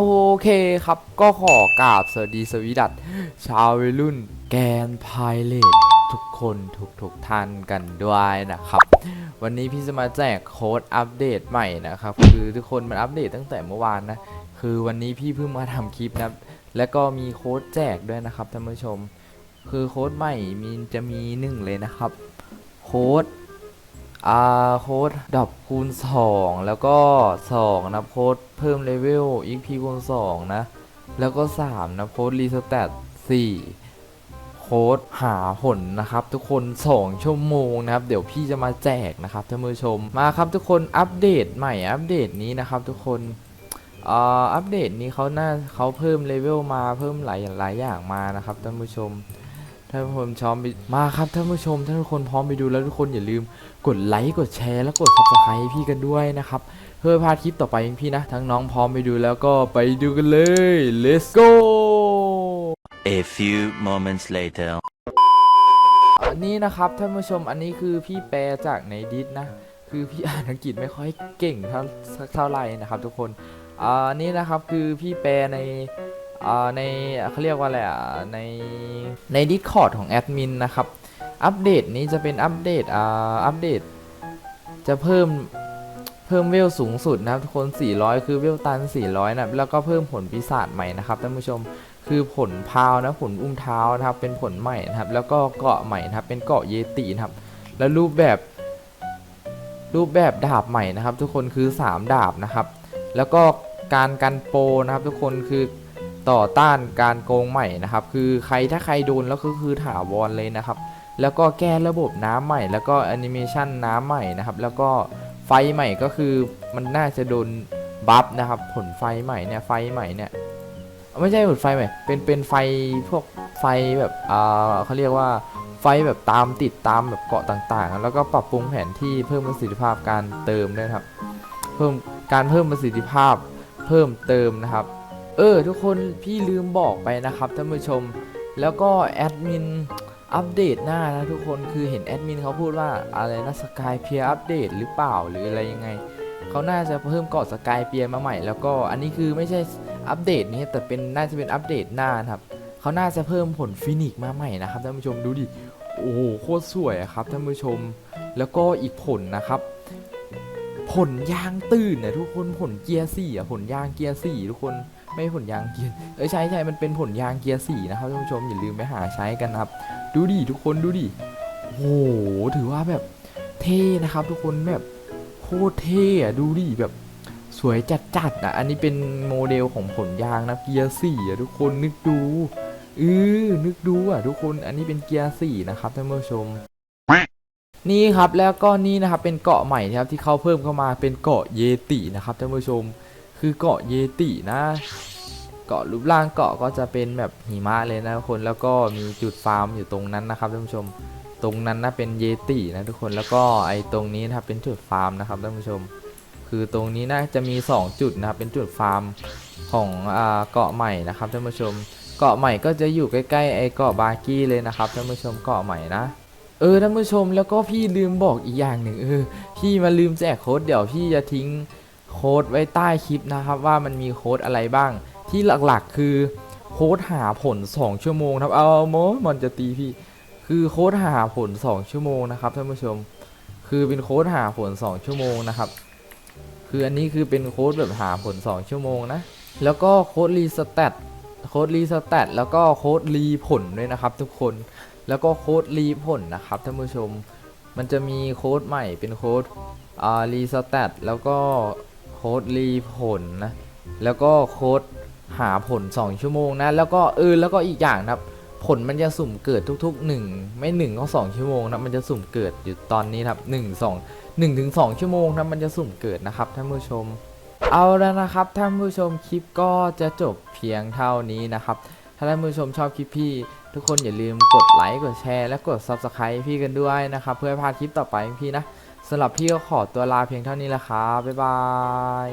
โอเคครับก็ขอกราบสวัสดีสวีดัตชาววัยรุ่นแกนพายเลตทุกคนทุกทุกท่านกันด้วยนะครับ วันนี้พี่จะมาแจกโค้ดอัปเดตใหม่นะครับ คือทุกคนมันอัปเดตตั้งแต่เมื่อวานนะ คือวันนี้พี่เพิ่งมาทำคลิปนะครับแล้วก็มีโค้ดแจกด้วยนะครับท่านผู้ชม คือโค้ดใหม่มีจะมีหนึ่งเลยนะครับ โค้ด อาโค้ดดับคูณ 2 แล้วก็ 2 นะโค้ดเพิ่มเลเวล XP คูณ 2 นะ แล้วก็ 3 นะโค้ดรีสแตท4โค้ดหาผลนะครับ ทุกคน 2 ชั่วโมงนะครับ เดี๋ยวพี่จะมาแจกนะครับท่านผู้ชมมาครับทุกคนอัปเดตใหม่อัปเดตนี้นะครับทุกคนอัปเดตนี้เขาหน่าเขาเพิ่มเลเวลมาเพิ่มหลายหลายอย่างมานะครับท่านผู้ชม ท่านผู้ชมชอบไปมาครับท่านผู้ชมท่านทุกคนพร้อมไปดูแล้วทุกคนอย่าลืมกดไลค์กดแชร์แล้วกด subscribe ให้พี่กันด้วยนะครับเพื่อพลาดคลิปต่อไปของพี่นะ ทั้งน้องพร้อมไปดูแล้วก็ไปดูกันเลย let's go A few moments later. อันนี้นะครับท่านผู้ชมอันนี้คือพี่แปลจากในดิสนะ คือพี่อ่านอังกฤษไม่ค่อยเก่งเท่าสักเท่าไหร่นะครับ ทุกคนอ่านี่นะครับคือพี่แปลในอ่า ในเขาเรียกว่าอะไรอะในใน Discord ของแอดมินนะครับ อัปเดตนี้จะเป็นอัปเดตอ่าอัปเดต จะเพิ่มเพิ่มเวลสูงสุดนะครับทุกคน 400 คือเวลตัน 400 นะแล้วก็เพิ่มผลปีศาจใหม่นะครับท่านผู้ชมคือผลพาวนะผลอุ้มเท้านะครับเป็นผลใหม่นะครับ แล้วก็เกาะใหม่นะครับเป็นเกาะเยตินะครับ แล้วรูปแบบ รูปแบบดาบใหม่นะครับ ทุกคนคือ 3 ดาบนะครับ แล้วก็การกันโปนะครับทุกคนคือ ต่อต้านการโกงใหม่นะครับ คือใครถ้าใครโดนแล้วก็คือถาวรเลยนะครับ แล้วก็แก้ระบบน้ำใหม่ แล้วก็แอนิเมชันน้ำใหม่นะครับ แล้วก็ไฟใหม่ก็คือมันน่าจะโดนบัฟนะครับผลไฟใหม่เนี่ยไฟใหม่เนี่ยไม่ใช่ผลไฟใหม่เป็นเป็นไฟพวกไฟแบบอ่าเขาเรียกว่าไฟแบบตามติดตามแบบเกาะต่างๆ แล้วก็ปรับปรุงแผนที่เพิ่มประสิทธิภาพการเติมด้วยนะครับ เพิ่มการเพิ่มประสิทธิภาพเพิ่มเติมนะครับ เออทุกคนพี่ลืมบอกไปนะครับท่านผู้ชม แล้วก็แอดมินอัปเดตหน้านะทุกคนคือเห็นแอดมินเขาพูดว่าอะไรนะสกายเพียอัปเดตหรือเปล่าหรืออะไรยังไงเขาน่าจะเพิ่มเกาะสกายเปียมาใหม่แล้วก็อันนี้คือไม่ใช่อัปเดตนี้แต่เป็นน่าจะเป็นอัปเดตหน้านครับเขาน่าจะเพิ่มผลฟินิกมาใหม่นะครับท่านผู้ชมดูดิโอ้โหโคตรสวยครับท่านผู้ชม แล้วก็อีกผลนะครับ ผลยางตื่นนะทุกคนผลเกียร์สี่อะผลยางเกียร์สี่ทุกคน ไม่ผลยางเกียร์เออใช่ใช่มันเป็นผลยางเกียร์สี่นะครับท่านผู้ชมอย่าลืมไปหาใช้กันนะครับ ดูดิทุกคนดูดิโอ้โหถือว่าแบบเท่นะครับ ทุกคนแบบโคตรเท่อะดูดิแบบสวยจัดๆอะอันนี้เป็นโมเดลของผลยางนะเกียร์สี่อะทุกคนนึกดูเออนึกดูอะทุกคนอันนี้เป็นเกียร์สี่นะครับท่านผู้ชม นี่ครับแล้วก็นี่นะครับเป็นเกาะใหม่นะครับที่เขาเพิ่มเข้ามาเป็นเกาะเยตินะครับท่านผู้ชม คือเกาะเยตินะ เกาะรูปร่างเกาะก็จะเป็นแบบหิมะเลยนะทุกคนแล้วก็มีจุดฟาร์มอยู่ตรงนั้นนะครับท่านผู้ชม ตรงนั้นนะเป็นเยตินะทุกคนแล้วก็ไอ้ตรงนี้นะครับเป็นจุดฟาร์มนะครับท่านผู้ชม คือตรงนี้น่าจะมี 2 จุดนะครับเป็นจุดฟาร์มของเกาะใหม่นะครับท่านผู้ชม เกาะใหม่ก็จะอยู่ใกล้ๆไอ้เกาะบาร์กี้เลยนะครับท่านผู้ชมเกาะใหม่นะเออท่านผู้ชมแล้วก็พี่ลืมบอกอีกอย่างหนึ่งเออพี่มาลืมแจกโค้ดเดี๋ยวพี่จะทิ้ง ค้ดไว้ใต้คลิปนะครับว่ามันมีโค้ดอะไรบ้าง ที่หลักๆคือโค้ดหาผล 2 ชั่วโมงครับเอาโมมันจะตีพี่ คือโค้ดหาผล 2 ชั่วโมงนะครับท่านผู้ชม คือเป็นโค้ดหาผล 2 ชั่วโมงนะครับ คืออันนี้คือเป็นโค้ดแบบหาผล 2 ชั่วโมงนะ แล้วก็โค้ดรีสแตทโค้ดรีสแตทแล้วก็โค้ดรีผลด้วยนะครับ ทุกคน แล้วก็โค้ดรีผลนะครับท่านผู้ชม มันจะมีโค้ดใหม่เป็นโค้ดอ่ารีสแตทแล้วก็ โค้ดรีผลนะแล้วก็โค้ดหาผล 2 ชั่วโมงนะแล้วก็เออแล้วก็อีกอย่างนะครับ ผลมันจะสุ่มเกิดทุกๆ 1 ไม่1ก็2ชั่วโมงนะมันจะสุ่มเกิดอยู่ตอนนี้ครับ1 2 1ถึง2ชั่วโมงนะมันจะสุ่มเกิดนะครับท่านผู้ชม เอาแล้วนะครับท่านผู้ชมคลิปก็จะจบเพียงเท่านี้นะครับถ้าท่านผู้ชมชอบคลิปพี่ ทุกคนอย่าลืมกดไลค์กดแชร์และกด Subscribe พี่กันด้วยนะครับเพื่อพาคลิปต่อไปพี่นะ สำหรับพี่ก็ขอตัวลาเพียงเท่านี้แหละครับ บ๊ายบาย